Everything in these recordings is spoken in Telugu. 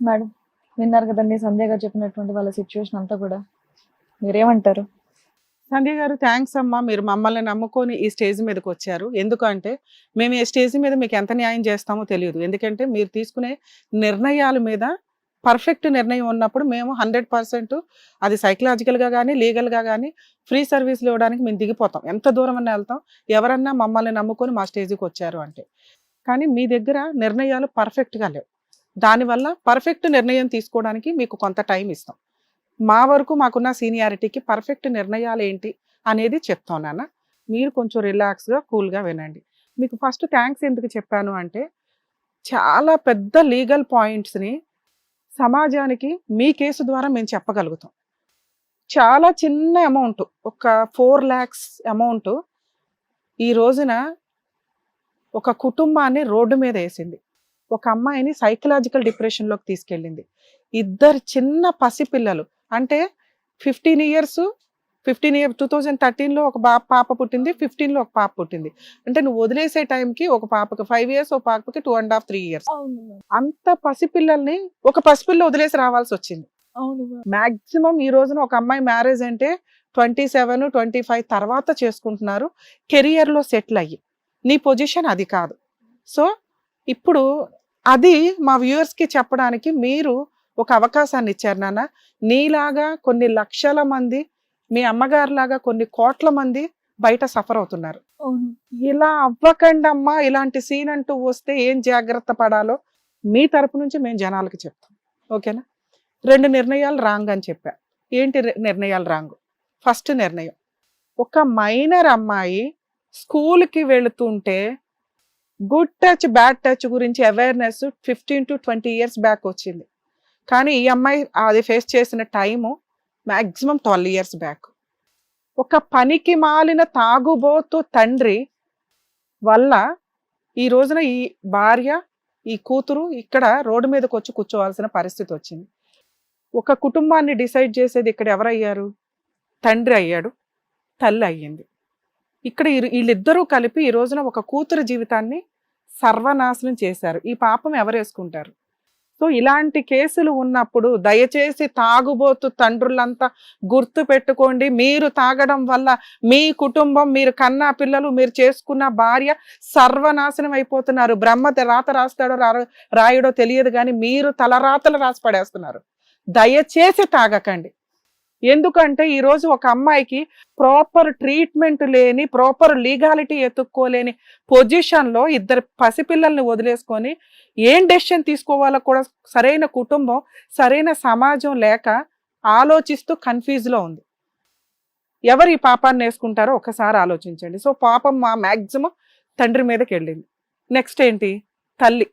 మేడం విన్నారు కదండి సంధ్య గారు చెప్పినటువంటి వాళ్ళ సిచ్యువేషన్ అంతా కూడా. మీరేమంటారు? సంధ్య గారు థ్యాంక్స్ అమ్మా. మీరు మమ్మల్ని నమ్ముకొని ఈ స్టేజ్ మీదకి వచ్చారు. ఎందుకంటే మేము ఈ స్టేజ్ మీద మీకు ఎంత న్యాయం చేస్తామో తెలియదు. ఎందుకంటే మీరు తీసుకునే నిర్ణయాల మీద పర్ఫెక్ట్ నిర్ణయం ఉన్నప్పుడు మేము హండ్రెడ్ పర్సెంట్ అది సైకలాజికల్గా కానీ లీగల్గా కానీ ఫ్రీ సర్వీస్లు ఇవ్వడానికి మేము దిగిపోతాం. ఎంత దూరం అన్నా వెళ్తాం. ఎవరన్నా మమ్మల్ని నమ్ముకొని మా స్టేజ్కి వచ్చారు అంటే. కానీ మీ దగ్గర నిర్ణయాలు పర్ఫెక్ట్గా లేవు. దానివల్ల పర్ఫెక్ట్ నిర్ణయం తీసుకోవడానికి మీకు కొంత టైం ఇస్తాం. మా వరకు మాకున్న సీనియారిటీకి పర్ఫెక్ట్ నిర్ణయాలు ఏంటి అనేది చెప్తాం నాన్న. మీరు కొంచెం రిలాక్స్గా కూల్గా వినండి. మీకు ఫస్ట్ థ్యాంక్స్ ఎందుకు చెప్పాను అంటే చాలా పెద్ద లీగల్ పాయింట్స్ని సమాజానికి మీ కేసు ద్వారా మేము చెప్పగలుగుతాం. చాలా చిన్న అమౌంట్ ఒక ఫోర్ ల్యాక్స్ అమౌంట్ ఈ రోజున ఒక కుటుంబాన్ని రోడ్డు మీద వేసింది. ఒక అమ్మాయిని సైకలాజికల్ డిప్రెషన్లోకి తీసుకెళ్ళింది. ఇద్దరు చిన్న పసిపిల్లలు అంటే fifteen years fifteen year two thousand థర్టీన్లో ఒక బా పాప పుట్టింది ఫిఫ్టీన్లో ఒక పాప పుట్టింది. అంటే నువ్వు వదిలేసే టైంకి ఒక పాపకి ఫైవ్ ఇయర్స్ ఒక పాపకి two and half three years అంత పసిపిల్లల్ని ఒక పసిపిల్ల వదిలేసి రావాల్సి వచ్చింది. మాక్సిమం ఈ రోజున ఒక అమ్మాయి మ్యారేజ్ అంటే ట్వంటీ సెవెన్ ట్వంటీ ఫైవ్ తర్వాత చేసుకుంటున్నారు. కెరియర్లో సెటిల్ అయ్యి. నీ పొజిషన్ అది కాదు. సో ఇప్పుడు అది మా వ్యూవర్స్కి చెప్పడానికి మీరు ఒక అవకాశాన్ని ఇచ్చారు నాన్న. నీలాగా కొన్ని లక్షల మంది మీ అమ్మగారిలాగా కొన్ని కోట్ల మంది బయట సఫర్ అవుతున్నారు. ఇలా అవ్వకండి అమ్మా ఇలాంటి సీన్ అంటూ వస్తే ఏం జాగ్రత్త పడాలో మీ తరపు నుంచి మేము జనాలకి చెప్తాం. ఓకేనా? రెండు నిర్ణయాలు రాంగ్ అని చెప్పా. ఏంటి నిర్ణయాలు రాంగ్? ఫస్ట్ నిర్ణయం ఒక మైనర్ అమ్మాయి స్కూల్కి వెళుతుంటే గుడ్ టచ్ బ్యాడ్ టచ్ గురించి awareness fifteen to twenty years back వచ్చింది. కానీ ఈ అమ్మాయి అది ఫేస్ చేసిన time maximum twelve years back ఒక పనికి మాలిన తాగుబోతు తండ్రి వల్ల ఈ రోజున ఈ భార్య ఈ కూతురు ఇక్కడ రోడ్డు మీదకి వచ్చి కూర్చోవాల్సిన పరిస్థితి వచ్చింది. ఒక కుటుంబాన్ని డిసైడ్ చేసేది ఇక్కడ ఎవరయ్యారు? తండ్రి అయ్యాడు తల్లి అయ్యింది. ఇక్కడ వీళ్ళిద్దరూ కలిపి ఈ రోజున ఒక కూతురు జీవితాన్ని సర్వనాశనం చేశారు. ఈ పాపం ఎవరేసుకుంటారు? సో ఇలాంటి కేసులు ఉన్నప్పుడు దయచేసి తాగుబోతు తండ్రులంతా గుర్తు పెట్టుకోండి. మీరు తాగడం వల్ల మీ కుటుంబం మీరు కన్నా పిల్లలు మీరు చేసుకున్న భార్య సర్వనాశనం అయిపోతున్నారు. బ్రహ్మ రాత రాస్తాడో రా- రాయడో తెలియదు కానీ మీరు తలరాతలు రాసి పడేస్తున్నారు. దయచేసి తాగకండి. ఎందుకంటే ఈరోజు ఒక అమ్మాయికి ప్రాపర్ ట్రీట్మెంట్ లేని ప్రాపర్ లీగాలిటీ ఎత్తుక్కోలేని పొజిషన్లో ఇద్దరు పసిపిల్లల్ని వదిలేసుకొని ఏం డెసిషన్ తీసుకోవాలో కూడా సరైన కుటుంబం సరైన సమాజం లేక ఆలోచిస్తూ కన్ఫ్యూజ్లో ఉంది. ఎవరు ఈ పాపాన్ని వేసుకుంటారో ఒకసారి ఆలోచించండి. సో పాపం మా మ్యాక్సిమం తండ్రి మీదకి వెళ్ళింది. నెక్స్ట్ ఏంటి? తల్లి.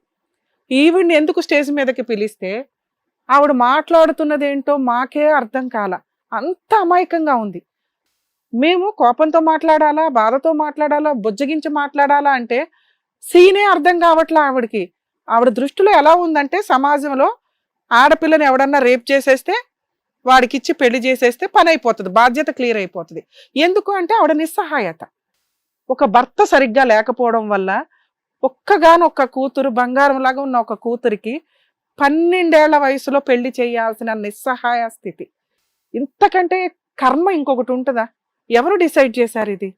ఈవిడ్ని ఎందుకు స్టేజ్ మీదకి పిలిస్తే ఆవిడ మాట్లాడుతున్నది ఏంటో మాకే అర్థం కాల. అంత అమాయకంగా ఉంది. మేము కోపంతో మాట్లాడాలా బాధతో మాట్లాడాలా బుజ్జగించి మాట్లాడాలా అంటే సీనే అర్థం కావట్లా ఆవిడకి. ఆవిడ దృష్టిలో ఎలా ఉందంటే సమాజంలో ఆడపిల్లని ఎవడన్నా రేప్ చేసేస్తే వాడికి ఇచ్చి పెళ్ళి చేసేస్తే పని అయిపోతుంది బాధ్యత క్లియర్ అయిపోతుంది. ఎందుకు అంటే ఆవిడ నిస్సహాయత. ఒక భర్త సరిగ్గా లేకపోవడం వల్ల ఒక్కగానొక్క కూతురు బంగారం లాగా ఉన్న ఒక కూతురికి పన్నెండేళ్ళ వయసులో పెళ్ళి చేయాల్సిన నిస్సహాయ స్థితి. ఇంతకంటే కర్మ ఇంకొకటి ఉంటుందా? ఎవరు డిసైడ్ చేశారు ఇది?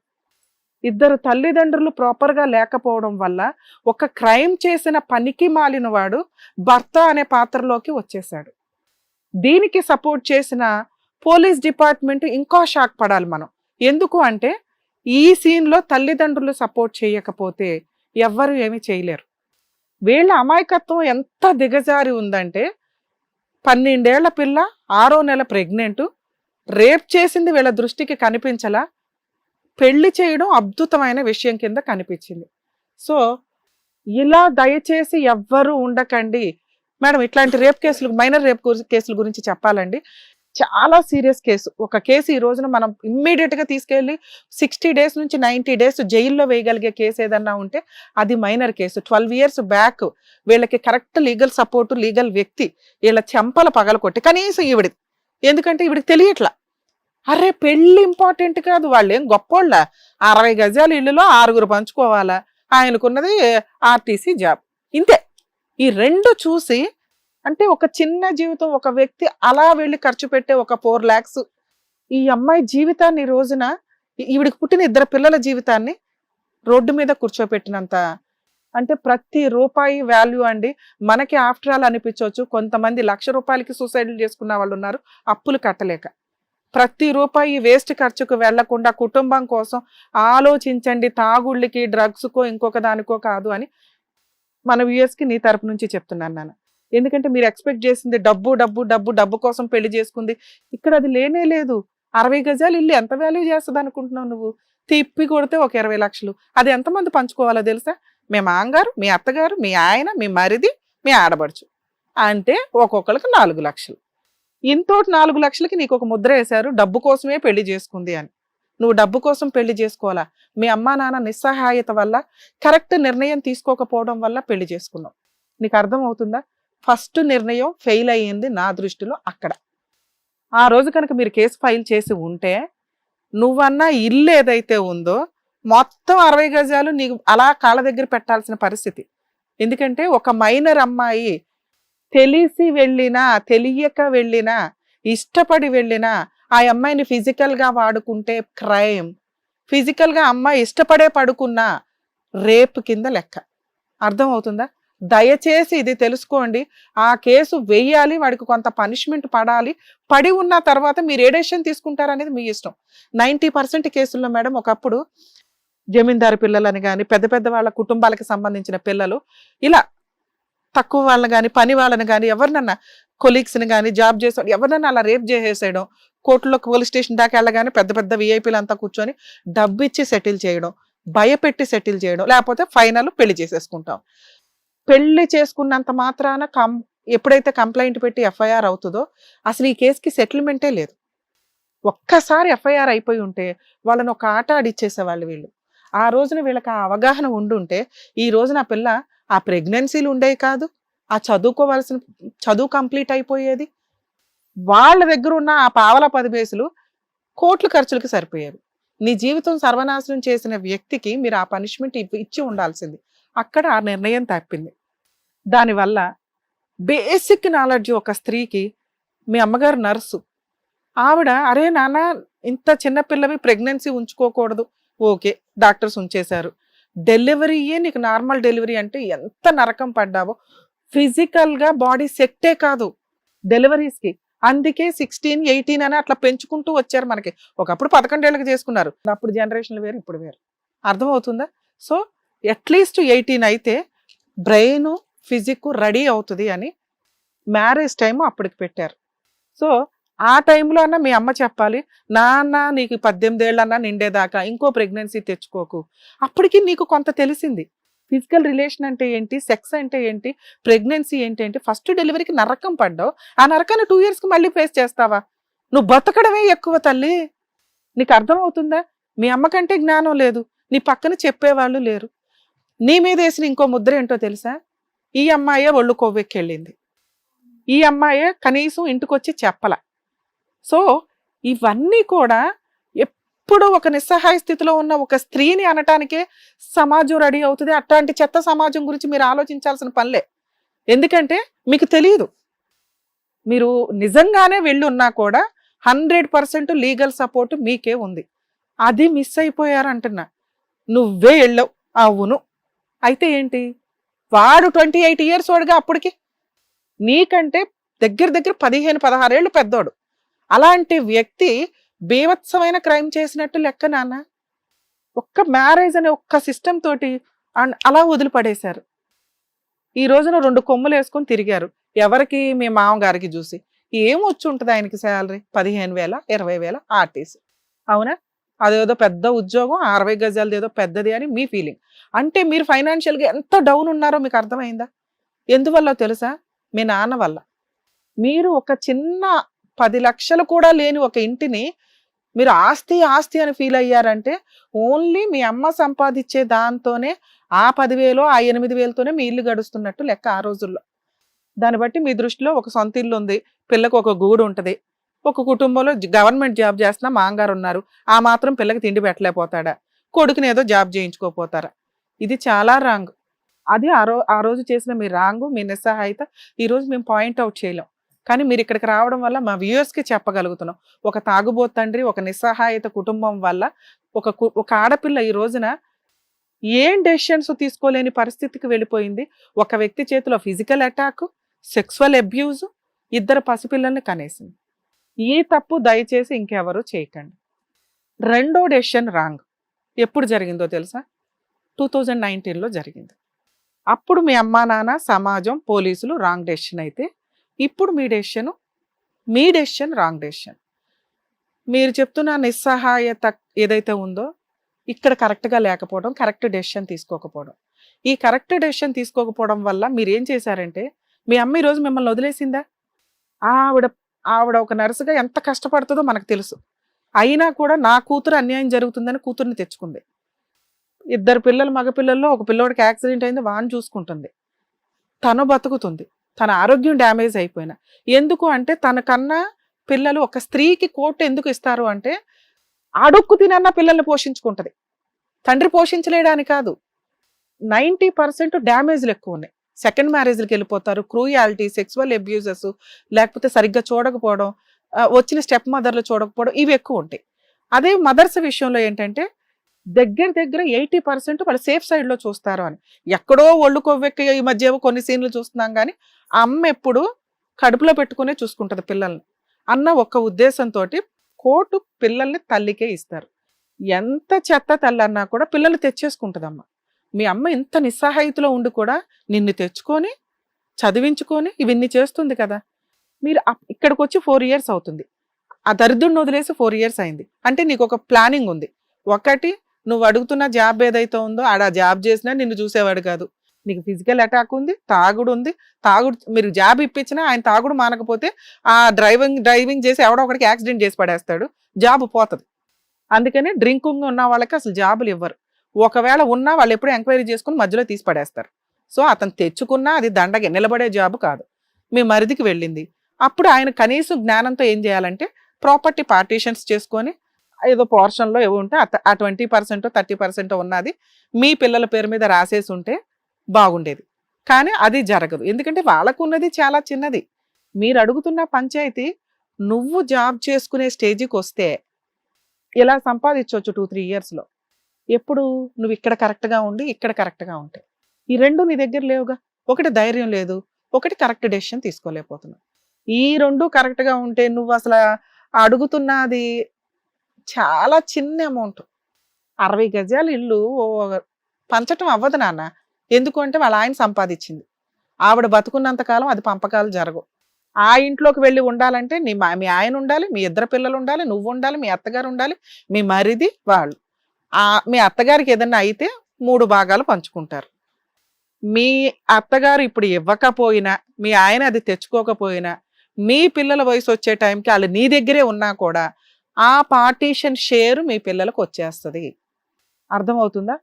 ఇద్దరు తల్లిదండ్రులు ప్రాపర్గా లేకపోవడం వల్ల ఒక క్రైమ్ చేసిన పనికి మాలిన వాడు భర్త అనే పాత్రలోకి వచ్చేసాడు దీనికి సపోర్ట్ చేసిన పోలీస్ డిపార్ట్మెంట్ ఇంకా షాక్ పడాలి మనం. ఎందుకు అంటే ఈ సీన్లో తల్లిదండ్రులు సపోర్ట్ చేయకపోతే ఎవ్వరు ఏమీ చేయలేరు. వీళ్ళ అమాయకత్వం ఎంత దిగజారి ఉందంటే పన్నెండేళ్ళ పిల్ల ఆరో నెల ప్రెగ్నెంట్ రేప్ చేసింది వీళ్ళ దృష్టికి కనిపించలా పెళ్ళి చేయడం అద్భుతమైన విషయం కింద కనిపించింది. సో ఇలా దయచేసి ఎవ్వరూ ఉండకండి. మేడం ఇట్లాంటి రేప్ కేసులు మైనర్ రేప్ కేసుల గురించి చెప్పాలండి. చాలా సీరియస్ కేసు. ఒక కేసు ఈ రోజున మనం ఇమ్మీడియట్గా గా సిక్స్టీ డేస్ నుంచి నైన్టీ డేస్ జైల్లో వేయగలిగే కేసు ఏదన్నా ఉంటే అది minor case. Twelve years back వీళ్ళకి కరెక్ట్ లీగల్ సపోర్ట్ లీగల్ వ్యక్తి వీళ్ళ చెంపల పగలకొట్టి కనీసం ఈవిడి ఎందుకంటే ఈవిడికి తెలియట్లా. అరే పెళ్ళి ఇంపార్టెంట్ కాదు. వాళ్ళు ఏం గొప్పోళ్ళ? అరవై గజాల ఇల్లులో ఆరుగురు పంచుకోవాలా? ఆయనకున్నది ఆర్టీసీ జాబ్. ఇంతే. ఈ రెండు చూసి అంటే ఒక చిన్న జీవితం ఒక వ్యక్తి అలా వెళ్ళి ఖర్చు పెట్టే ఒక ఫోర్ ల్యాక్స్ ఈ అమ్మాయి జీవితాన్ని రోజున ఈవిడికి పుట్టిన ఇద్దరు పిల్లల జీవితాన్ని రోడ్డు మీద కూర్చోపెట్టినంత అంటే ప్రతి రూపాయి వాల్యూ అండి. మనకి ఆఫ్టర్ ఆల్ అనిపించవచ్చు. కొంతమంది లక్ష రూపాయలకి సూసైడ్ చేసుకున్న వాళ్ళు ఉన్నారు. అప్పులు కట్టలేక. ప్రతి రూపాయి వేస్ట్ ఖర్చుకు వెళ్ళకుండా కుటుంబం కోసం ఆలోచించండి. తాగుళ్ళకి డ్రగ్స్కో ఇంకొక దానికో కాదు అని మన వ్యూఎస్కి నీ తరపు నుంచి చెప్తున్నాను నాన్న. ఎందుకంటే మీరు ఎక్స్పెక్ట్ చేసింది డబ్బు డబ్బు డబ్బు డబ్బు కోసం పెళ్ళి చేసుకుంది. ఇక్కడ అది లేనే లేదు. అరవై గజాలు ఇల్లు ఎంత వాల్యూ చేస్తుంది అనుకుంటున్నావు నువ్వు? తిప్పి కొడితే ఒక ఇరవై లక్షలు. అది ఎంతమంది పంచుకోవాలో తెలుసా? మీ మాంగారు మీ అత్తగారు మీ ఆయన మీ మరిది మీ ఆడబడుచు అంటే ఒక్కొక్కరికి నాలుగు లక్షలు. ఇంతోటి నాలుగు లక్షలకి నీకు ఒక ముద్ర వేశారు డబ్బు కోసమే పెళ్ళి చేసుకుంది అని. నువ్వు డబ్బు కోసం పెళ్ళి చేసుకోవాలా? మీ అమ్మా నాన్న నిస్సహాయత వల్ల కరెక్ట్ నిర్ణయం తీసుకోకపోవడం వల్ల పెళ్ళి చేసుకున్నావు. నీకు అర్థం అవుతుందా ఫస్ట్ నిర్ణయం ఫెయిల్ అయ్యింది నా దృష్టిలో అక్కడ. ఆ రోజు కనుక మీరు కేసు ఫైల్ చేసి ఉంటే నువ్వన్న ఇల్లు ఏదైతే ఉందో మొత్తం అరవై గజాలు నీకు అలా కాళ్ళ దగ్గర పెట్టాల్సిన పరిస్థితి. ఎందుకంటే ఒక మైనర్ అమ్మాయి తెలిసి వెళ్ళినా తెలియక వెళ్ళినా ఇష్టపడి వెళ్ళినా ఆ అమ్మాయిని ఫిజికల్గా వాడుకుంటే క్రైమ్ ఫిజికల్గా అమ్మాయి ఇష్టపడే పడుకున్నా రేపు కింద లెక్క. అర్థం అవుతుందా దయచేసి ఇది తెలుసుకోండి. ఆ కేసు వెయ్యాలి వాడికి కొంత పనిష్మెంట్ పడాలి. పడి ఉన్న తర్వాత మీరు ఏడేషన్ తీసుకుంటారనేది మీ ఇష్టం. నైంటీ పర్సెంట్ కేసుల్లో మేడం ఒకప్పుడు జమీందారు పిల్లలని కానీ పెద్ద పెద్ద వాళ్ళ కుటుంబాలకు సంబంధించిన పిల్లలు ఇలా తక్కువ వాళ్ళని కానీ పని వాళ్ళని కానీ ఎవరినన్నా కొలీగ్స్ని కానీ జాబ్ చేసే ఎవరినన్నా అలా రేప్ చేసేసేయడం కోర్టులో పోలీస్ స్టేషన్ దాకా వెళ్ళగానే పెద్ద పెద్ద విఐపీలు అంతా కూర్చొని డబ్బు ఇచ్చి సెటిల్ చేయడం భయపెట్టి సెటిల్ చేయడం లేకపోతే ఫైనల్ పెళ్ళి చేసేసుకుంటాం. పెళ్ళి చేసుకున్నంత మాత్రాన కం ఎప్పుడైతే కంప్లైంట్ పెట్టి ఎఫ్ఐఆర్ అవుతుందో అసలు ఈ కేసుకి సెటిల్మెంటే లేదు. ఒక్కసారి ఎఫ్ఐఆర్ అయిపోయి ఉంటే వాళ్ళని ఒక ఆట ఆడిచ్చేసేవాళ్ళు వీళ్ళు. ఆ రోజున వీళ్ళకి ఆ అవగాహన ఉండుంటే ఈ రోజున ఆ పిల్ల ఆ ప్రెగ్నెన్సీలు ఉండేవి కాదు ఆ చదువుకోవాల్సిన చదువు కంప్లీట్ అయిపోయేది. వాళ్ళ దగ్గర ఉన్న ఆ పావల పది బేసులు కోట్ల ఖర్చులకు సరిపోయేవి. నీ జీవితం సర్వనాశనం చేసిన వ్యక్తికి మీరు ఆ పనిష్మెంట్ ఇచ్చి ఉండాల్సింది. అక్కడ ఆ నిర్ణయం తప్పింది. దానివల్ల బేసిక్ నాలెడ్జ్ ఒక స్త్రీకి మీ అమ్మగారు నర్సు ఆవిడ అరే నాన్న ఇంత చిన్నపిల్లవి ప్రెగ్నెన్సీ ఉంచుకోకూడదు. ఓకే డాక్టర్స్ ఉంచేశారు. డెలివరీయే నీకు నార్మల్ డెలివరీ అంటే ఎంత నరకం పడ్డావో ఫిజికల్గా బాడీ సెట్టే కాదు డెలివరీస్కి అందుకే సిక్స్టీన్ ఎయిటీన్ అని అట్లా పెంచుకుంటూ వచ్చారు మనకి. ఒకప్పుడు పదకొండేళ్ళకి చేసుకున్నారు. అప్పుడు జనరేషన్లు వేరు ఇప్పుడు వేరు. అర్థమవుతుందా? సో అట్లీస్ట్ ఎయిటీన్ అయితే బ్రెయిన్ ఫిజిక్ రెడీ అవుతుంది అని మ్యారేజ్ టైం అప్పటికి పెట్టారు. సో ఆ టైంలో అన్న మీ అమ్మ చెప్పాలి నాన్న నీకు పద్దెనిమిదేళ్ళన్నా నిండేదాకా ఇంకో ప్రెగ్నెన్సీ తెచ్చుకోకు. అప్పటికి నీకు కొంత తెలిసింది. ఫిజికల్ రిలేషన్ అంటే ఏంటి సెక్స్ అంటే ఏంటి ప్రెగ్నెన్సీ ఏంటి ఏంటి ఫస్ట్ డెలివరీకి నరకం పడ్డావు ఆ నరకాన్ని టూ ఇయర్స్కి మళ్ళీ ఫేస్ చేస్తావా? నువ్వు బతకడమే ఎక్కువ తల్లి. నీకు అర్థమవుతుందా మీ అమ్మకంటే జ్ఞానం లేదు నీ పక్కన చెప్పేవాళ్ళు లేరు. నీ మీద వేసిన ఇంకో ముద్ర ఏంటో తెలుసా? ఈ అమ్మాయే ఒళ్ళు కొవ్వెక్కెళ్ళింది. ఈ అమ్మాయే కనీసం ఇంటికొచ్చి చెప్పల. సో ఇవన్నీ కూడా ఎప్పుడు ఒక నిస్సహాయ స్థితిలో ఉన్న ఒక స్త్రీని అనటానికే సమాజం రెడీ అవుతుంది. అట్లాంటి చెత్త సమాజం గురించి మీరు ఆలోచించాల్సిన పనిలే. ఎందుకంటే మీకు తెలియదు మీరు నిజంగానే వెళ్ళున్నా కూడా హండ్రెడ్ పర్సెంట్ లీగల్ సపోర్ట్ మీకే ఉంది. అది మిస్ అయిపోయారంటున్నా. నువ్వే వెళ్ళవు. అవును. అయితే ఏంటి? వాడు ట్వంటీ ఎయిట్ ఇయర్స్ వాడుగా అప్పటికి. నీకంటే దగ్గర దగ్గర పదిహేను పదహారేళ్ళు పెద్దోడు. అలాంటి వ్యక్తి బీభత్సమైన క్రైమ్ చేసినట్టు లెక్క నాన్న. ఒక్క మ్యారేజ్ అనే ఒక్క సిస్టమ్ తోటి అలా వదిలిపడేశారు. ఈ రోజున రెండు కొమ్ములు వేసుకొని తిరిగారు. ఎవరికి? మీ మామగారికి చూసి. ఏం వచ్చి ఉంటుంది ఆయనకి శాలరీ? పదిహేను వేల ఇరవై వేల ఆర్టీసీ. అవునా? అదేదో పెద్ద ఉద్యోగం అరవై గజాలది ఏదో పెద్దది అని మీ ఫీలింగ్ అంటే మీరు ఫైనాన్షియల్గా ఎంత డౌన్ ఉన్నారో మీకు అర్థమైందా? ఎందువల్ల తెలుసా? మీ నాన్న వల్ల. మీరు ఒక చిన్న పది లక్షలు కూడా లేని ఒక ఇంటిని మీరు ఆస్తి ఆస్తి అని ఫీల్ అయ్యారంటే ఓన్లీ మీ అమ్మ సంపాదించే దాంతోనే ఆ పదివేలో ఆ ఎనిమిది వేలతోనే మీ ఇల్లు గడుస్తున్నట్టు లెక్క ఆ రోజుల్లో. దాన్ని బట్టి మీ దృష్టిలో ఒక సొంత ఇల్లు ఉంది పిల్లకు ఒక గూడు ఉంటుంది ఒక కుటుంబంలో గవర్నమెంట్ జాబ్ చేస్తున్న మాంగారు ఉన్నారు. ఆ మాత్రం పిల్లకి తిండి పెట్టలేకపోతాడా? కొడుకుని ఏదో జాబ్ చేయించుకోపోతారా? ఇది చాలా రాంగ్. అది ఆ రో ఆ రోజు చేసిన మీ రాంగు మీ నిస్సహాయత ఈరోజు మేము పాయింట్ అవుట్ చేయలేం. కానీ మీరు ఇక్కడికి రావడం వల్ల మా వ్యూయర్స్కి చెప్పగలుగుతున్నాం. ఒక తాగుబోతు తండ్రి ఒక నిస్సహాయత కుటుంబం వల్ల ఒక కు- ఒక ఆడపిల్ల ఈ రోజున ఏం డెసిషన్స్ తీసుకోలేని పరిస్థితికి వెళ్ళిపోయింది. ఒక వ్యక్తి చేతిలో ఫిజికల్ అటాక్ సెక్సువల్ అబ్యూజ్ ఇద్దరు పసిపిల్లల్ని కనేసింది. ఈ తప్పు దయచేసి ఇంకెవరు చేయకండి. రెండో డెసిషన్ రాంగ్. ఎప్పుడు జరిగిందో తెలుసా? టూ థౌజండ్ నైన్టీన్లో జరిగింది. అప్పుడు మీ అమ్మా నాన్న సమాజం పోలీసులు రాంగ్ డెసిషన్ అయితే ఇప్పుడు మీ డెసిషను మీ డెసిషన్ రాంగ్ డెసిషన్. మీరు చెప్తున్న నిస్సహాయత ఏదైతే ఉందో ఇక్కడ కరెక్ట్గా లేకపోవడం కరెక్ట్ డెసిషన్ తీసుకోకపోవడం. ఈ కరెక్ట్ డెసిషన్ తీసుకోకపోవడం వల్ల మీరు ఏం చేశారంటే మీ అమ్మ ఈరోజు మిమ్మల్ని వదిలేసిందా? ఆవిడ ఆవిడ ఒక నర్సుగా ఎంత కష్టపడుతుందో మనకు తెలుసు. అయినా కూడా నా కూతురు అన్యాయం జరుగుతుందని కూతుర్ని తెచ్చుకుంది. ఇద్దరు పిల్లలు మగ పిల్లల్లో ఒక పిల్లోడికి యాక్సిడెంట్ అయింది వాన్ చూసుకుంటుంది. తను బతుకుతుంది. తన ఆరోగ్యం డ్యామేజ్ అయిపోయినా. ఎందుకు అంటే తనకన్నా పిల్లలు ఒక స్త్రీకి కోర్టు ఎందుకు ఇస్తారు అంటే అడుక్కు తినన్న పిల్లల్ని పోషించుకుంటుంది. తండ్రి పోషించలేడానికి కాదు. నైంటీ పర్సెంట్ డ్యామేజ్లు ఎక్కువ ఉన్నాయి. సెకండ్ మ్యారేజ్కి వెళ్ళిపోతారు. క్రూయాలిటీ సెక్సువల్ అబ్యూజెస్ లేకపోతే సరిగ్గా చూడకపోవడం వచ్చిన స్టెప్ మదర్లు చూడకపోవడం ఇవి ఎక్కువ ఉంటాయి. అదే మదర్స్ విషయంలో ఏంటంటే దగ్గర దగ్గర ఎయిటీ పర్సెంట్ వాళ్ళు సేఫ్ సైడ్లో చూస్తారు అని. ఎక్కడో ఒళ్ళు కొవ్వెక్క ఈ మధ్య కొన్ని సీన్లు చూస్తున్నాం కానీ ఆ అమ్మ ఎప్పుడు కడుపులో పెట్టుకునే చూసుకుంటుంది పిల్లల్ని. అన్న ఒక్క ఉద్దేశంతో కోర్టు పిల్లల్ని తల్లికే ఇస్తారు. ఎంత చెత్త తల్లి అన్నా కూడా పిల్లలు తెచ్చేసుకుంటుందమ్మ. మీ అమ్మ ఇంత నిస్సహాయితలో ఉండి కూడా నిన్ను తెచ్చుకొని చదివించుకొని ఇవన్నీ చేస్తుంది కదా. మీరు ఇక్కడికి వచ్చి ఫోర్ ఇయర్స్ అవుతుంది. ఆ దరిద్రుడిని వదిలేసి ఫోర్ ఇయర్స్ అయింది. అంటే నీకు ఒక ప్లానింగ్ ఉంది. ఒకటి నువ్వు అడుగుతున్న జాబ్ ఏదైతే ఉందో ఆడ జాబ్ చేసినా నిన్ను చూసేవాడు కాదు. నీకు ఫిజికల్ అటాక్ ఉంది తాగుడు ఉంది. తాగుడు మీరు జాబ్ ఇప్పించినా ఆయన తాగుడు మానకపోతే ఆ డ్రైవింగ్ డ్రైవింగ్ చేసి ఎవడో ఒకడికి యాక్సిడెంట్ చేసి పడేస్తాడు. జాబ్ పోతుంది. అందుకని డ్రింకింగ్ ఉన్న వాళ్ళకి అసలు జాబులు ఇవ్వరు. ఒకవేళ ఉన్నా వాళ్ళు ఎప్పుడు ఎంక్వైరీ చేసుకుని మధ్యలో తీసి పడేస్తారు. సో అతను తెచ్చుకున్నా అది దండగే నిలబడే జాబ్ కాదు. మీ మరిదికి వెళ్ళింది. అప్పుడు ఆయన కనీసం జ్ఞానంతో ఏం చేయాలంటే ప్రాపర్టీ పార్టీషన్స్ చేసుకొని ఏదో పోర్షన్లో ఏవో ఉంటే ఆ ట్వంటీ పర్సెంట్ థర్టీ పర్సెంట్ ఉన్నది మీ పిల్లల పేరు మీద రాసేసి ఉంటే బాగుండేది. కానీ అది జరగదు. ఎందుకంటే వాళ్ళకు ఉన్నది చాలా చిన్నది. మీరు అడుగుతున్న పంచాయతీ నువ్వు జాబ్ చేసుకునే స్టేజ్కి వస్తే ఇలా సంపాదించవచ్చు టూ త్రీ ఇయర్స్లో? ఎప్పుడు నువ్వు ఇక్కడ కరెక్ట్గా ఉండి ఇక్కడ కరెక్ట్గా ఉంటే. ఈ రెండు నీ దగ్గర లేవుగా. ఒకటి ధైర్యం లేదు. ఒకటి కరెక్ట్ డెసిషన్ తీసుకోలేకపోతున్నావు. ఈ రెండు కరెక్ట్గా ఉంటే నువ్వు అసలు అడుగుతున్నది చాలా చిన్న అమౌంట్. అరవై గజాల ఇల్లు ఓ పంచటం అవ్వదు నాన్న. ఎందుకు అంటే వాళ్ళ ఆయన సంపాదించింది. ఆవిడ బతుకున్నంతకాలం అది పంపకాలు జరగవు. ఆ ఇంట్లోకి వెళ్ళి ఉండాలంటే నీ మీ ఆయన ఉండాలి మీ ఇద్దరు పిల్లలు ఉండాలి నువ్వు ఉండాలి మీ అత్తగారు ఉండాలి మీ మరిది వాళ్ళు. మీ అత్తగారికి ఏదన్నా అయితే మూడు భాగాలు పంచుకుంటారు. మీ అత్తగారు ఇప్పుడు ఇవ్వకపోయినా మీ ఆయన అది తెచ్చుకోకపోయినా మీ పిల్లల వయసు వచ్చే టైంకి వాళ్ళు నీ దగ్గరే ఉన్నా కూడా ఆ పార్టీషన్ షేర్ మీ పిల్లలకు వచ్చేస్తుంది. అర్థమవుతుందా?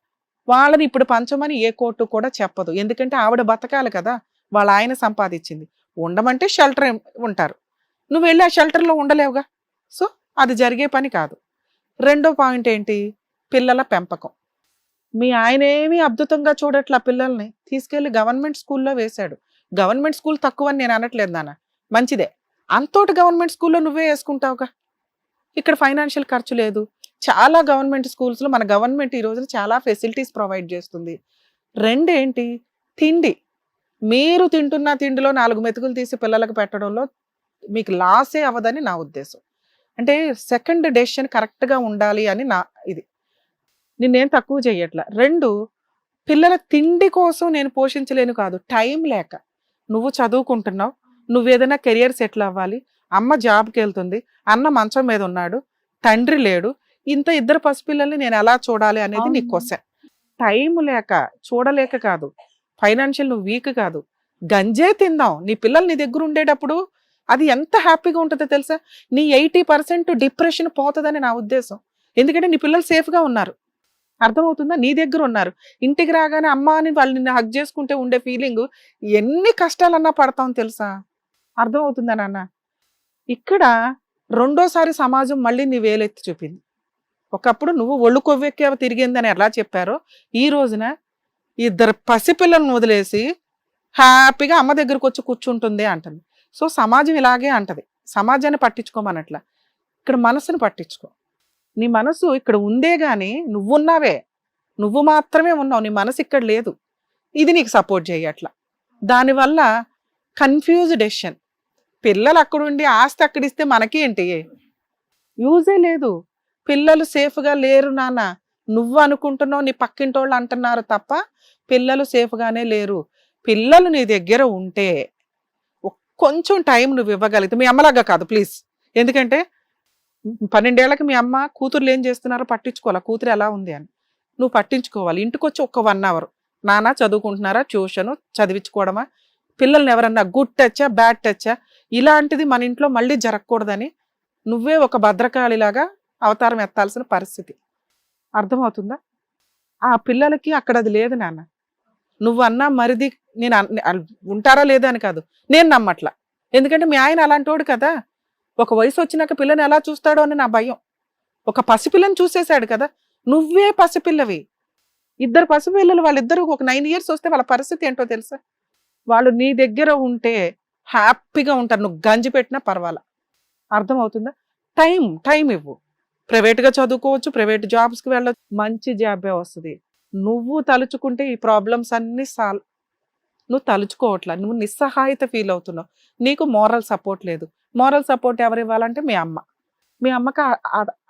వాళ్ళని ఇప్పుడు పంచమని ఏ కోర్టు కూడా చెప్పదు. ఎందుకంటే ఆవిడ బతకాలి కదా వాళ్ళ ఆయన సంపాదించింది. ఉండమంటే షెల్టర్ ఉంటారు. నువ్వు వెళ్ళి ఆ షెల్టర్లో ఉండలేవుగా. సో అది జరిగే పని కాదు. రెండో పాయింట్ ఏంటి? పిల్లల పెంపకం. మీ ఆయన ఏమీ అద్భుతంగా చూడట్ల పిల్లల్ని. తీసుకెళ్ళి గవర్నమెంట్ స్కూల్లో వేశాడు. గవర్నమెంట్ స్కూల్ తక్కువ అని నేను అనట్లేదు నాన్న. మంచిదే. అంతోటి గవర్నమెంట్ స్కూల్లో నువ్వే వేసుకుంటావుగా. ఇక్కడ ఫైనాన్షియల్ ఖర్చు లేదు. చాలా గవర్నమెంట్ స్కూల్స్లో మన గవర్నమెంట్ ఈ రోజున చాలా ఫెసిలిటీస్ ప్రొవైడ్ చేస్తుంది. రెండేంటి? తిండి. మీరు తింటున్న తిండిలో నాలుగు మెతుకులు తీసి పిల్లలకు పెట్టడంలో మీకు లాసే అవ్వదని నా ఉద్దేశం. అంటే సెకండ్ డెసిషన్ కరెక్ట్గా ఉండాలి అని నా ఇది. నిన్నేం తక్కువ చేయట్లా రెండు పిల్లల తిండి కోసం నేను పోషించలేను కాదు. టైం లేక. నువ్వు చదువుకుంటున్నావు. నువ్వు ఏదైనా కెరియర్ సెటిల్ అవ్వాలి. అమ్మ జాబ్కి వెళ్తుంది అన్న మంచం మీద ఉన్నాడు. తండ్రి లేడు. ఇంత ఇద్దరు పసిపిల్లల్ని నేను ఎలా చూడాలి అనేది నీ. క్వశ్చన్. టైం లేక చూడలేక కాదు. ఫైనాన్షియల్ నువ్వు వీక్ కాదు. గంజే తిందాం. నీ పిల్లలు నీ దగ్గర ఉండేటప్పుడు అది ఎంత హ్యాపీగా ఉంటుందో తెలుసా? నీ ఎయిటీ పర్సెంట్ డిప్రెషన్ పోతుందని నా ఉద్దేశం. ఎందుకంటే నీ పిల్లలు సేఫ్గా ఉన్నారు. అర్థమవుతుందా? నీ దగ్గర ఉన్నారు. ఇంటికి రాగానే అమ్మ అని వాళ్ళు నిన్ను హక్ చేసుకుంటే ఉండే ఫీలింగ్ ఎన్ని కష్టాలన్నా పడతాం తెలుసా? అర్థమవుతుందా నాన్న? ఇక్కడ రెండోసారి సమాజం మళ్ళీ నీ వేలెత్తి చూపింది. ఒకప్పుడు నువ్వు ఒళ్ళు కొవ్వెక్కేవ తిరిగిందని ఎలా చెప్పారో ఈ రోజున ఇద్దరు పసిపిల్లలను వదిలేసి హ్యాపీగా అమ్మ దగ్గరకు వచ్చి కూర్చుంటుంది అంటుంది. సో సమాజం ఇలాగే అంటది. సమాజాన్ని పట్టించుకోమనట్ల. ఇక్కడ మనసును పట్టించుకో. నీ మనసు ఇక్కడ ఉందే గాని నువ్వున్నావే. నువ్వు మాత్రమే ఉన్నావు. నీ మనసు ఇక్కడ లేదు. ఇది నీకు సపోర్ట్ చేయట్లా దానివల్ల కన్ఫ్యూజ్ డెసిషన్ పిల్లలు అక్కడుండి ఆస్తి అక్కడిస్తే మనకి ఏంటి యూజే లేదు. పిల్లలు సేఫ్గా లేరు నాన్న. నువ్వు అనుకుంటున్నావు నీ పక్కింటోళ్ళు అంటున్నారు తప్ప పిల్లలు సేఫ్గానే లేరు. పిల్లలు నీ దగ్గర ఉంటే కొంచెం టైం నువ్వు ఇవ్వగలిగితే మీ అమ్మలాగా కాదు ప్లీజ్ ఎందుకంటే పన్నెండేళ్ళకి మీ అమ్మ కూతుర్లు ఏం చేస్తున్నారో పట్టించుకోవాలి? కూతురు ఎలా ఉంది అని. నువ్వు పట్టించుకోవాలి. ఇంటికి వచ్చి ఒక్క వన్ అవర్ నాన్న చదువుకుంటున్నారా? ట్యూషను చదివించుకోవడమా? పిల్లల్ని ఎవరన్నా గుడ్ టచ్చా బ్యాడ్ టచ్చా ఇలాంటిది మన ఇంట్లో మళ్ళీ జరగకూడదని నువ్వే ఒక భద్రకాళిలాగా అవతారం ఎత్తాల్సిన పరిస్థితి. అర్థమవుతుందా? ఆ పిల్లలకి అక్కడ అది లేదు నాన్న. నువ్వన్నా మరిది నేను అన్- ఉంటారా లేదా అని కాదు. నేను నమ్మట్లా. ఎందుకంటే మీ ఆయన అలాంటోడు కదా. ఒక వయసు వచ్చినాక పిల్లని ఎలా చూస్తాడో అని నా భయం. ఒక పసిపిల్లని చూసేశాడు కదా. నువ్వే పసిపిల్లవి. ఇద్దరు పసిపిల్లలు వాళ్ళిద్దరు ఒక నైన్ ఇయర్స్ వస్తే వాళ్ళ పరిస్థితి ఏంటో తెలుసా? వాళ్ళు నీ దగ్గర ఉంటే హ్యాపీగా ఉంటారు. నువ్వు గంజి పెట్టినా పర్వాలా. అర్థమవుతుందా? టైం టైం ఇవ్వు. ప్రైవేట్గా చదువుకోవచ్చు ప్రైవేట్ జాబ్స్కి వెళ్ళవచ్చు మంచి జాబే వస్తుంది. నువ్వు తలుచుకుంటే ఈ ప్రాబ్లమ్స్ అన్నీ సాల్వ్ నువ్వు తలుచుకోవట్లా. నువ్వు నిస్సహాయత ఫీల్ అవుతున్నావు. నీకు మోరల్ సపోర్ట్ లేదు. మోరల్ సపోర్ట్ ఎవరు ఇవ్వాలంటే మీ అమ్మ. మీ అమ్మకి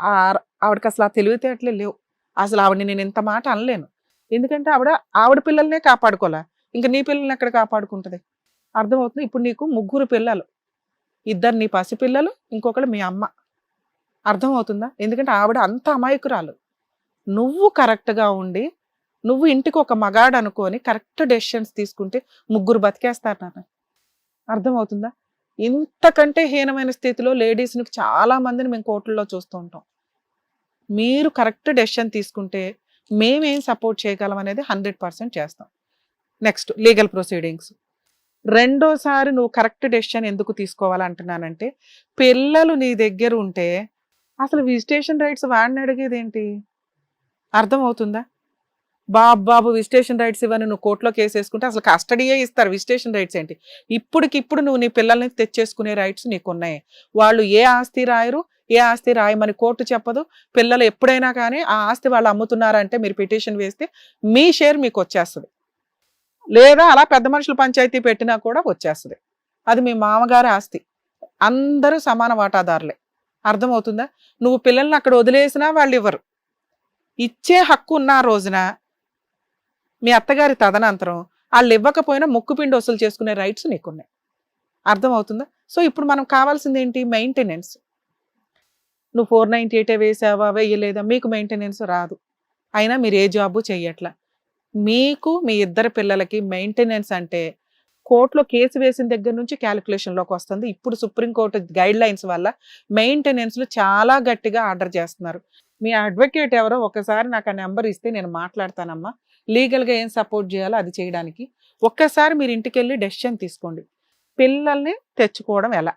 ఆ- ఆవిడకి అసలు ఆ తెలివితేటలే లేవు. అసలు ఆవిడని నేను ఇంత మాట అనలేను. ఎందుకంటే ఆవిడ ఆవిడ పిల్లల్నే కాపాడుకోలే. ఇంకా నీ పిల్లల్ని ఎక్కడ కాపాడుకుంటుంది? అర్థమవుతుంది? ఇప్పుడు నీకు ముగ్గురు పిల్లలు. ఇద్దరు నీ పసిపిల్లలు ఇంకొకళ్ళు మీ అమ్మ. అర్థమవుతుందా? ఎందుకంటే ఆవిడ అంత అమాయకురాలు. నువ్వు కరెక్ట్గా ఉండి నువ్వు ఇంటికి ఒక మగాడు అనుకొని కరెక్ట్ డెసిషన్స్ తీసుకుంటే ముగ్గురు బతికేస్తారు నాన్న. అర్థమవుతుందా? ఇంతకంటే హీనమైన స్థితిలో లేడీస్ని చాలా మందిని మేము కోర్టుల్లో చూస్తూ ఉంటాం. మీరు కరెక్ట్ డెసిషన్ తీసుకుంటే మేమేం సపోర్ట్ చేయగలం అనేది హండ్రెడ్ పర్సెంట్ చేస్తాం. Next legal proceedings. రెండోసారి నువ్వు కరెక్ట్ డెసిషన్ ఎందుకు తీసుకోవాలంటున్నానంటే పిల్లలు నీ దగ్గర ఉంటే అసలు విజిటేషన్ రైట్స్ వాడిని అడిగేది ఏంటి అర్థమవుతుందా? బాబు బాబు విజిటేషన్ రైట్స్ ఇవన్నీ నువ్వు కోర్టులో కేసు వేసుకుంటే అసలు కస్టడీయే ఇస్తారు. విజిటేషన్ రైట్స్ ఏంటి? ఇప్పటికిప్పుడు నువ్వు నీ పిల్లల్ని తెచ్చేసుకునే రైట్స్ నీకు ఉన్నాయి వాళ్ళు ఏ ఆస్తి రాయరు ఏ ఆస్తి రాయమని కోర్టు చెప్పదు. పిల్లలు ఎప్పుడైనా కానీ ఆ ఆస్తి వాళ్ళు అమ్ముతున్నారంటే మీరు పిటిషన్ వేస్తే మీ షేర్ మీకు వచ్చేస్తుంది. లేదా అలా పెద్ద మనుషులు పంచాయతీ పెట్టినా కూడా వచ్చేస్తుంది. అది మీ మామగారి ఆస్తి. అందరూ సమాన వాటాదారులే. అర్థమవుతుందా? నువ్వు పిల్లల్ని అక్కడ వదిలేసినా వాళ్ళు ఇవ్వరు. ఇచ్చే హక్కు ఉన్న రోజున మీ అత్తగారి తదనంతరం వాళ్ళు ఇవ్వకపోయినా ముక్కుపిండి వసూలు చేసుకునే రైట్స్ నీకున్నాయి. అర్థమవుతుందా? సో ఇప్పుడు మనం కావాల్సింది ఏంటి మెయింటెనెన్స్ నువ్వు ఫోర్ నైంటీ ఎయిటే వేసావా? వేయలేదా? మీకు మెయింటెనెన్స్ రాదు. అయినా మీరు ఏ జాబు చెయ్యట్లా. మీకు మీ ఇద్దరు పిల్లలకి మెయింటెనెన్స్ అంటే కోర్టులో కేసు వేసిన దగ్గర నుంచి క్యాలిక్యులేషన్లోకి వస్తుంది. ఇప్పుడు సుప్రీంకోర్టు గైడ్ లైన్స్ వల్ల మెయింటెనెన్స్లు చాలా గట్టిగా ఆర్డర్ చేస్తున్నారు. మీ అడ్వకేట్ ఎవరో ఒకసారి నాకు ఆ నెంబర్ ఇస్తే నేను మాట్లాడతానమ్మా. లీగల్గా ఏం సపోర్ట్ చేయాలో అది చేయడానికి. ఒక్కసారి మీరు ఇంటికి వెళ్ళి డెసిషన్ తీసుకోండి. పిల్లల్ని తెచ్చుకోవడం ఎలా?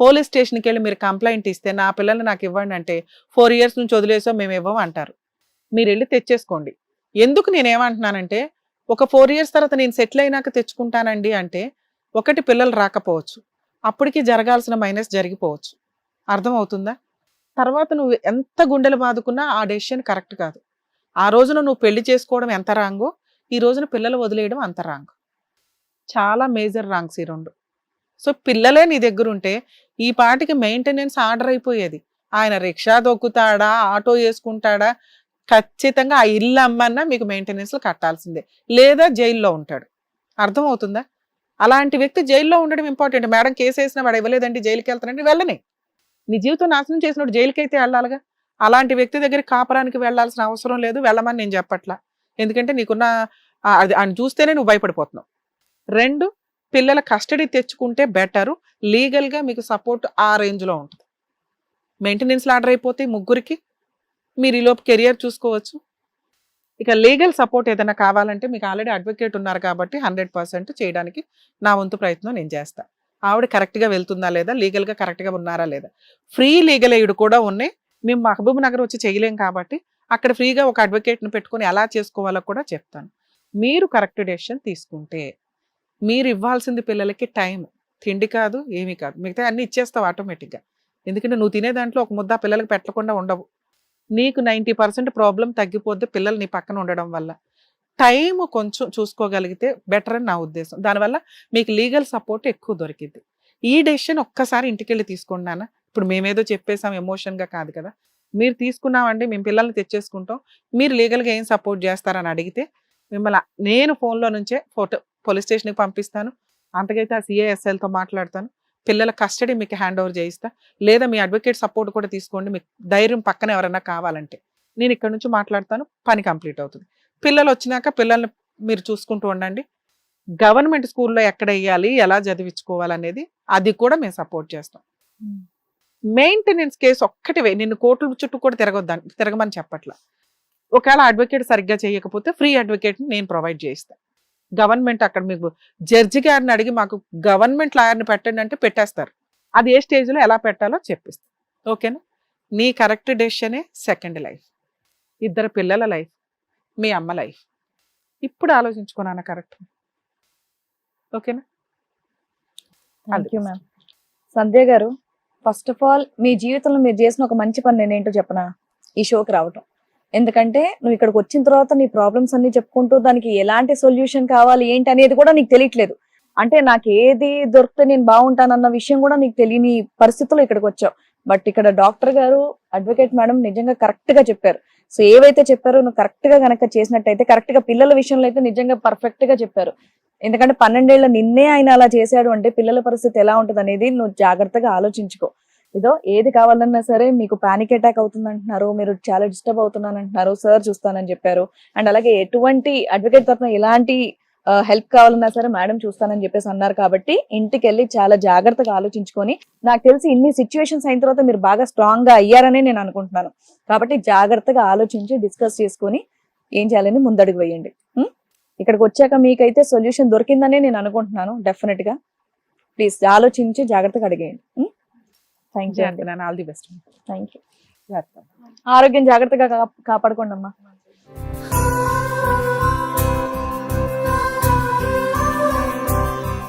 పోలీస్ స్టేషన్కి వెళ్ళి మీరు కంప్లైంట్ ఇస్తే నా పిల్లల్ని నాకు ఇవ్వండి అంటే ఫోర్ ఇయర్స్ నుంచి వదిలేసో మేము ఇవ్వం అంటారు. మీరు వెళ్ళి తెచ్చేసుకోండి. ఎందుకు నేను ఏమంటున్నానంటే ఒక ఫోర్ ఇయర్స్ తర్వాత నేను సెటిల్ అయినాక తెచ్చుకుంటానండి అంటే ఒకటి పిల్లలు రాకపోవచ్చు. అప్పటికి జరగాల్సిన మైనస్ జరిగిపోవచ్చు. అర్థమవుతుందా? తర్వాత నువ్వు ఎంత గుండెలు బాదుకున్నా ఆ డెసిషన్ కరెక్ట్ కాదు. ఆ రోజున నువ్వు పెళ్ళి చేసుకోవడం ఎంత రాంగో ఈ రోజున పిల్లలు వదిలేయడం అంత రాంగ్. చాలా మేజర్ రాంగ్స్ ఈ రెండు. సో పిల్లలే నీ దగ్గర ఉంటే ఈ పాటికి మెయింటెనెన్స్ ఆర్డర్ అయిపోయేది. ఆయన రిక్షా దొక్కుతాడా ఆటో వేసుకుంటాడా ఖచ్చితంగా ఆ ఇల్లు అమ్మన్నా మీకు మెయింటెనెన్స్ కట్టాల్సిందే. లేదా జైల్లో ఉంటాడు. అర్థమవుతుందా? అలాంటి వ్యక్తి జైల్లో ఉండడం ఇంపార్టెంట్. మేడం కేసు వేసిన వాడు ఇవ్వలేదండి జైలుకి వెళ్తానండి వెళ్ళని. నీ జీవితం నాశనం చేసినప్పుడు జైలుకి అయితే వెళ్ళాలిగా. అలాంటి వ్యక్తి దగ్గర కాపురానికి వెళ్ళాల్సిన అవసరం లేదు. వెళ్ళమని నేను చెప్పట్లా. ఎందుకంటే నీకున్న అది ఆయన చూస్తేనే నువ్వు భయపడిపోతున్నావు. రెండు పిల్లల కస్టడీ తెచ్చుకుంటే బెటరు. లీగల్గా మీకు సపోర్ట్ ఆ రేంజ్లో ఉంటుంది. మెయింటెనెన్స్ ఆర్డర్ అయిపోతే ముగ్గురికి మీరు ఈలోపు కెరియర్ చూసుకోవచ్చు. ఇక లీగల్ సపోర్ట్ ఏదైనా కావాలంటే మీకు ఆల్రెడీ అడ్వకేట్ ఉన్నారు కాబట్టి హండ్రెడ్ పర్సెంట్ చేయడానికి నా వంతు ప్రయత్నం నేను చేస్తా. ఆవిడ కరెక్ట్గా వెళ్తుందా లేదా? లీగల్గా కరెక్ట్గా ఉన్నారా లేదా? ఫ్రీ లీగల్ ఎయిడ్ కూడా ఉన్నాయి. మేము మహబూబ్ నగర్ వచ్చి చేయలేం కాబట్టి అక్కడ ఫ్రీగా ఒక అడ్వకేట్ను పెట్టుకొని ఎలా చేసుకోవాలో కూడా చెప్తాను. మీరు కరెక్ట్ డెసిషన్ తీసుకుంటే మీరు ఇవ్వాల్సింది పిల్లలకి టైం తిండి కాదు ఏమీ కాదు. మిగతా అన్ని ఇచ్చేస్తావు ఆటోమేటిక్గా ఎందుకంటే నువ్వు తినే దాంట్లో ఒక ముద్ద పిల్లలకి పెట్టకుండా ఉండవు. నీకు నైంటీ పర్సెంట్ ప్రాబ్లం తగ్గిపోద్ది పిల్లలు నీ పక్కన ఉండడం వల్ల. టైం కొంచెం చూసుకోగలిగితే బెటర్ అని నా ఉద్దేశం. దానివల్ల మీకు లీగల్ సపోర్ట్ ఎక్కువ దొరికింది ఈ డెసిషన్ ఒక్కసారి ఇంటికి వెళ్ళి తీసుకోండి నాన్న. ఇప్పుడు మేమేదో చెప్పేసాం ఎమోషన్గా కాదు కదా! మీరు తీసుకున్నామండి మేము పిల్లల్ని తెచ్చేసుకుంటాం. మీరు లీగల్గా ఏం సపోర్ట్ చేస్తారని అడిగితే మిమ్మల్ని నేను ఫోన్లో నుంచే ఫోటో పోలీస్ స్టేషన్కి పంపిస్తాను. అంతకైతే ఆ సిఏఎస్ఎల్తో మాట్లాడతాను. పిల్లల కస్టడీ మీకు హ్యాండ్ ఓవర్ చేయిస్తా. లేదా మీ అడ్వకేట్ సపోర్ట్ కూడా తీసుకోండి. మీకు ధైర్యం పక్కన ఎవరైనా కావాలంటే. నేను ఇక్కడ నుంచి మాట్లాడతాను. పని కంప్లీట్ అవుతుంది. పిల్లలు వచ్చినాక పిల్లల్ని మీరు చూసుకుంటూ ఉండండి. గవర్నమెంట్ స్కూల్లో ఎక్కడ వేయాలి ఎలా చదివించుకోవాలి అనేది అది కూడా మేము సపోర్ట్ చేస్తాం. మెయింటెనెన్స్ కేసు ఒక్కటివే నిన్ను కోర్టుల చుట్టూ కూడా తిరగొద్దాను తిరగమని చెప్పట్ల. ఒకవేళ అడ్వకేట్ సరిగ్గా చేయకపోతే ఫ్రీ అడ్వకేట్ని నేను ప్రొవైడ్ చేయిస్తాను గవర్నమెంట్ అక్కడ మీకు జడ్జి గారిని అడిగి మాకు గవర్నమెంట్ లాయర్ని పెట్టండి అంటే పెట్టేస్తారు. అది ఏ స్టేజ్లో ఎలా పెట్టాలో చెప్పిస్తాను ఓకేనా? నీ కరెక్ట్ డెసిషనే సెకండ్ లైఫ్. ఇద్దరు పిల్లల లైఫ్. మీ అమ్మ లైఫ్. ఇప్పుడు ఆలోచించుకున్నాను కరెక్ట్. ఓకేనా? Thank you ma'am. Sandhya garu first of all మీ జీవితంలో మీరు చేసిన ఒక మంచి పని నేనేంటో చెప్పనా? ఈ షోకి రావటం. ఎందుకంటే నువ్వు ఇక్కడికి వచ్చిన తర్వాత నీ ప్రాబ్లమ్స్ అన్ని చెప్పుకుంటూ దానికి ఎలాంటి సొల్యూషన్ కావాలి ఏంటి అనేది కూడా నీకు తెలియట్లేదు. అంటే నాకు ఏది దొరికితే నేను బాగుంటానన్న విషయం కూడా నీకు తెలియని పరిస్థితుల్లో ఇక్కడికి వచ్చావు. బట్ ఇక్కడ డాక్టర్ గారు అడ్వకేట్ మేడం నిజంగా కరెక్ట్గా చెప్పారు. సో ఏవైతే చెప్పారో నువ్వు కరెక్ట్గా గనక చేసినట్టయితే కరెక్ట్గా పిల్లల విషయంలో అయితే నిజంగా పర్ఫెక్ట్గా చెప్పారు. ఎందుకంటే పన్నెండేళ్ళ నిన్నే ఆయన అలా చేశాడు అంటే పిల్లల పరిస్థితి ఎలా ఉంటుంది అనేది నువ్వు జాగ్రత్తగా ఆలోచించుకో. ఏదో ఏది కావాలన్నా సరే మీకు పానిక్ అటాక్ అవుతుంది అంటున్నారు మీరు చాలా డిస్టర్బ్ అవుతున్నాను అంటున్నారు సార్ చూస్తానని చెప్పారు. అండ్ అలాగే ఎటువంటి అడ్వకేట్ తరఫున ఎలాంటి హెల్ప్ కావాలన్నా సరే మేడం చూస్తానని చెప్పేసి అన్నారు కాబట్టి ఇంటికి వెళ్ళి చాలా జాగ్రత్తగా ఆలోచించుకొని నాకు తెలిసి ఇన్ని సిచ్యువేషన్స్ అయిన తర్వాత మీరు బాగా స్ట్రాంగ్గా అయ్యారనే నేను అనుకుంటున్నాను. కాబట్టి జాగ్రత్తగా ఆలోచించి డిస్కస్ చేసుకొని ఏం చేయాలని ముందడుగు వేయండి? ఇక్కడికి వచ్చాక మీకైతే సొల్యూషన్ దొరికిందనే నేను అనుకుంటున్నాను డెఫినెట్గా. ప్లీజ్ ఆలోచించి జాగ్రత్తగా అడిగేయండి. థ్యాంక్ యూ అండి. నేను all the best thank you ఆరోగ్యం జాగ్రత్తగా కాపాడుకోండి అమ్మా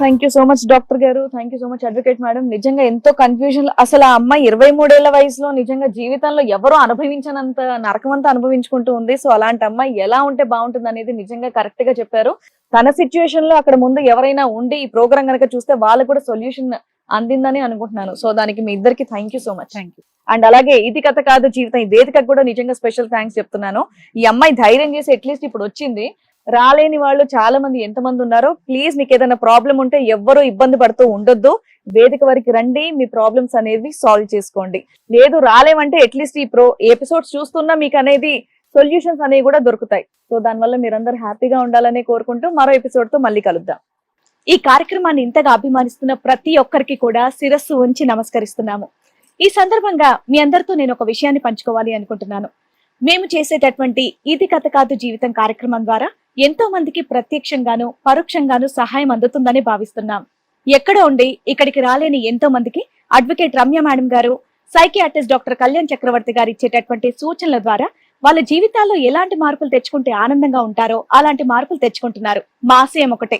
thank you so much doctor గారు. Thank you so much advocate madam నిజంగా ఎంతో కన్ఫ్యూజన్ అసలు ఆ అమ్మాయి ఇరవై మూడేళ్ళ వయసులో నిజంగా జీవితంలో ఎవరో అనుభవించనంత నరకం అంతా అనుభవించుకుంటూ ఉంది. సో అలాంటి అమ్మాయి ఎలా ఉంటే బాగుంటుంది అనేది నిజంగా కరెక్ట్గా చెప్పారు. తన సిచ్యువేషన్లో అక్కడ ముందు ఎవరైనా ఉండి ఈ ప్రోగ్రామ్ కనుక చూస్తే వాళ్ళకు కూడా సొల్యూషన్ అందిందని అనుకుంటున్నాను. సో దానికి మీ ఇద్దరికి thank you so much thank you and అలాగే ఇది కథ కాదు జీవితం. ఈ వేదికకు కూడా నిజంగా స్పెషల్ థ్యాంక్స్ చెప్తున్నాను. ఈ అమ్మాయి ధైర్యం చేసి అట్లీస్ట్ ఇప్పుడు వచ్చింది. రాలేని వాళ్ళు చాలా మంది ఎంతమంది ఉన్నారో ప్లీజ్ మీకు ఏదైనా ప్రాబ్లం ఉంటే ఎవ్వరూ ఇబ్బంది పడుతూ ఉండొద్దు. వేదిక వరకు రండి మీ ప్రాబ్లమ్స్ అనేవి సాల్వ్ చేసుకోండి. లేదు రాలేమంటే అట్లీస్ట్ ఈ ప్రో ఎపిసోడ్స్ చూస్తున్నా మీకు అనేది సొల్యూషన్స్ అనేవి కూడా దొరుకుతాయి. సో దానివల్ల మీరందరూ హ్యాపీగా ఉండాలని కోరుకుంటూ మరో ఎపిసోడ్తో మళ్ళీ కలుద్దాం. ఈ కార్యక్రమాన్ని ఇంతగా అభిమానిస్తున్న ప్రతి ఒక్కరికి కూడా శిరస్సు ఉంచి నమస్కరిస్తున్నాము. ఈ సందర్భంగా మీ అందరితో నేను ఒక విషయాన్ని పంచుకోవాలి అనుకుంటున్నాను. మేము చేసేటటువంటి ఇది కథ కాదు జీవితం కార్యక్రమం ద్వారా ఎంతో మందికి ప్రత్యక్షంగాను పరోక్షంగాను సహాయం అందుతుందని భావిస్తున్నాం. ఎక్కడ ఉండి ఇక్కడికి రాలేని ఎంతో మందికి అడ్వకేట్ రమ్య మేడం గారు సైకియాట్రిస్ట్ డాక్టర్ కళ్యాణ్ చక్రవర్తి గారు ఇచ్చేటటువంటి సూచనల ద్వారా వాళ్ళ జీవితాల్లో ఎలాంటి మార్పులు తెచ్చుకుంటే ఆనందంగా ఉంటారో అలాంటి మార్పులు తెచ్చుకుంటున్నారు. మా ఆశయం ఒకటే.